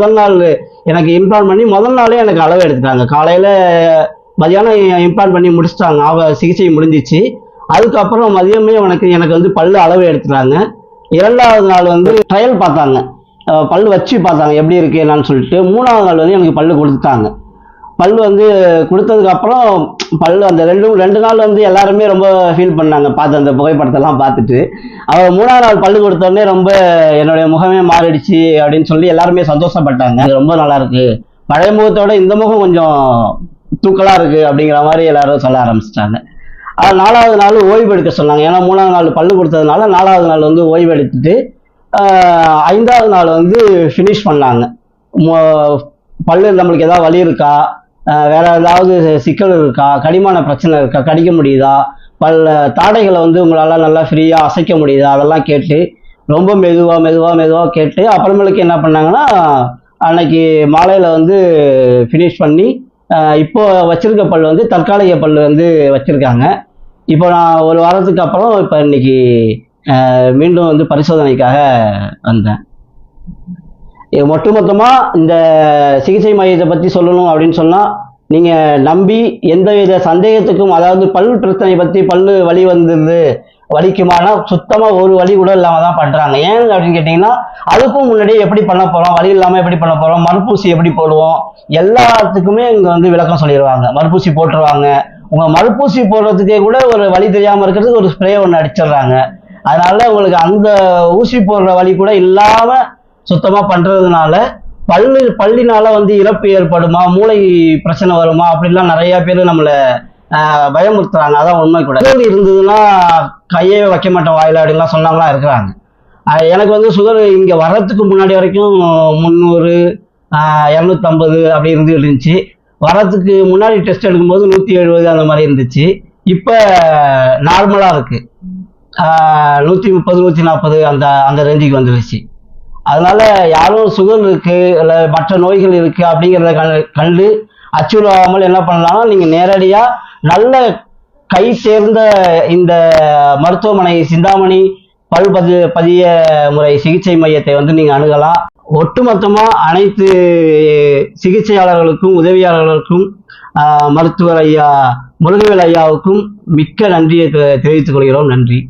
முதல் நாள் எனக்கு இம்ப்ளான் பண்ணி முதல் நாளே எனக்கு அளவு எடுத்துட்டாங்க. காலையில் மதியானம் இம்ப்ளான் பண்ணி முடிச்சிட்டாங்க. அவ சிகிச்சை முடிஞ்சிச்சு. அதுக்கப்புறம் மதியமே எனக்கு எனக்கு வந்து பல்லு அளவு எடுத்துட்டாங்க. இரண்டாவது நாள் வந்து ட்ரையல் பார்த்தாங்க. பல் பல்லு வச்சு பார்த்தாங்க. எப்படி இருக்கு என்னன்னு சொல்லிட்டு. மூணாவது நாள் வந்து எனக்கு பல் கொடுத்துட்டாங்க. பல் வந்து கொடுத்ததுக்கு அப்புறம் பல் அந்த ரெண்டு ரெண்டு நாள் வந்து எல்லாருமே ரொம்ப ஃபீல் பண்ணாங்க. பார்த்து அந்த புகைப்படத்தெல்லாம் பார்த்துட்டு. அவர் மூணாவது நாள் பல் கொடுத்தோடனே ரொம்ப என்னுடைய முகமே மாறிடுச்சு அப்படின்னு சொல்லி எல்லாருமே சந்தோஷப்பட்டாங்க. ரொம்ப நல்லா இருக்கு. பழைய முகத்தோட இந்த முகம் கொஞ்சம் தூக்கலா இருக்கு அப்படிங்கிற மாதிரி எல்லாரும் சொல்ல ஆரம்பிச்சிட்டாங்க. அது நாலாவது நாள் ஓய்வு எடுக்க சொன்னாங்க. ஏன்னா மூணாவது நாள் பல்லு கொடுத்ததுனால நாலாவது நாள் வந்து ஓய்வு எடுத்துட்டு ஐந்தாவது நாள் வந்து ஃபினிஷ் பண்ணாங்க. பல்லு நம்மளுக்கு ஏதாவது வலி இருக்கா? வேற ஏதாவது சிக்கல் இருக்கா? கடிமான பிரச்சனை இருக்கா? கடிக்க முடியுதா? பல்ல தாடைகளை வந்து உங்களால் நல்லா ஃப்ரீயாக அசைக்க முடியுதா? அதெல்லாம் கேட்டு ரொம்ப மெதுவாக மெதுவாக மெதுவாக கேட்டு அப்புறமேலுக்கு என்ன பண்ணாங்கன்னா அன்னைக்கு மாலையில் வந்து ஃபினிஷ் பண்ணி இப்போ வச்சிருக்க பல் வந்து தற்காலிக பல் வந்து வச்சுருக்காங்க. இப்போ நான் ஒரு வாரத்துக்கு அப்புறம் இப்போ இன்னைக்கு மீண்டும் வந்து பரிசோதனைக்காக வந்தேன். இது இந்த சிகிச்சை மையத்தை பற்றி சொல்லணும் அப்படின்னு சொன்னால் நீங்க நம்பி எந்தவித சந்தேகத்துக்கும் அதாவது பல் பிரச்சனை பத்தி பல்லு வலி வந்தது வலிக்குமானா சுத்தமா ஒரு வழி கூட இல்லாம தான் பண்றாங்க. ஏன் அப்படின்னு கேட்டீங்கன்னா அதுக்கும் முன்னாடியே எப்படி பண்ண போறோம்? வழி இல்லாம எப்படி பண்ண போறோம்? மறுப்பூசி எப்படி போடுவோம்? எல்லாத்துக்குமே இங்க வந்து விளக்கம் சொல்லிடுவாங்க. மறுப்பூசி போட்டுருவாங்க. உங்க மறுப்பூசி போடுறதுக்கே கூட ஒரு வழி தெரியாம இருக்கிறதுக்கு ஒரு ஸ்ப்ரே ஒன்று அடிச்சிடுறாங்க. அதனால உங்களுக்கு அந்த ஊசி போடுற வழி கூட இல்லாம சுத்தமா பண்றதுனால பல்லு பல்லினால வந்து இறப்பு ஏற்படுமா? மூளை பிரச்சனை வருமா? அப்படிலாம் நிறைய பேர் நம்மள பயமுறுத்துறாங்க. அதான் உண்மை கூட. சுகர் இருந்ததுன்னா கையே வைக்க மாட்டோம் வாயில அப்படின்லாம் சொன்னவங்களாம் இருக்கிறாங்க. எனக்கு வந்து சுகர் இங்க வர்றதுக்கு முன்னாடி வரைக்கும் முந்நூறு இரநூத்தம்பது அப்படி இருந்து இருந்துச்சு. வரதுக்கு முன்னாடி டெஸ்ட் எடுக்கும்போது நூற்றி எழுபது அந்த மாதிரி இருந்துச்சு. இப்போ நார்மலாக இருக்கு. நூற்றி முப்பது நூற்றி நாற்பது அந்த அந்த ரேஞ்சுக்கு வந்துருச்சு. அதனால யாரும் சுகர் இருக்கு இல்லை மற்ற நோய்கள் இருக்கு அப்படிங்கிறத கண்டு- கண்டு அச்சுறுத்தாமல் என்ன பண்ணலாம்னா நீங்க நேரடியா நல்ல கை சேர்ந்த இந்த மருத்துவமனை சிந்தாமணி பல் பதி பதிய முறை சிகிச்சை மையத்தை வந்து நீங்க அணுகலாம். ஒட்டுமொத்தமா அனைத்து சிகிச்சையாளர்களுக்கும் உதவியாளர்களுக்கும் மருத்துவர் ஐயா முருகவேல் ஐயாவுக்கும் மிக்க நன்றியை தெ- தெரிவித்துக் கொள்கிறோம். நன்றி.